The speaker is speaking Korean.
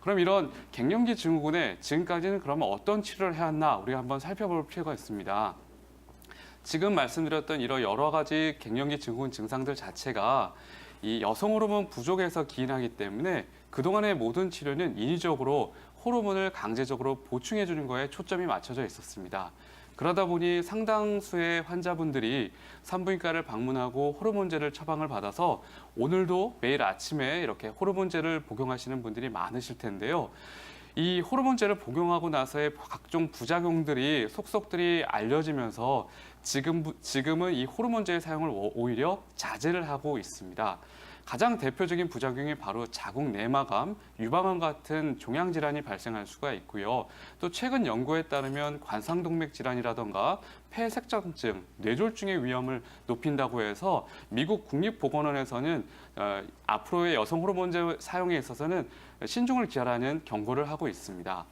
그럼 이런 갱년기 증후군에 지금까지는 그러면 어떤 치료를 해왔나 우리가 한번 살펴볼 필요가 있습니다. 지금 말씀드렸던 이런 여러 가지 갱년기 증후군 증상들 자체가 이 여성 호르몬 부족에서 기인하기 때문에 그동안의 모든 치료는 인위적으로 호르몬을 강제적으로 보충해 주는 거에 초점이 맞춰져 있었습니다. 그러다 보니 상당수의 환자분들이 산부인과를 방문하고 호르몬제를 처방을 받아서 오늘도 매일 아침에 이렇게 호르몬제를 복용하시는 분들이 많으실 텐데요. 이 호르몬제를 복용하고 나서의 각종 부작용들이 속속들이 알려지면서 지금 지금은 이 호르몬제의 사용을 오- 오히려 자제를 하고 있습니다. 가장 대표적인 부작용이 바로 자궁 내막암, 유방암 같은 종양 질환이 발생할 수가 있고요. 또 최근 연구에 따르면 관상동맥 질환이라던가 폐색전증, 뇌졸중의 위험을 높인다고 해서 미국 국립보건원에서는 어, 앞으로의 여성 호르몬제 사용에 있어서는 신중을 기하라는 경고를 하고 있습니다.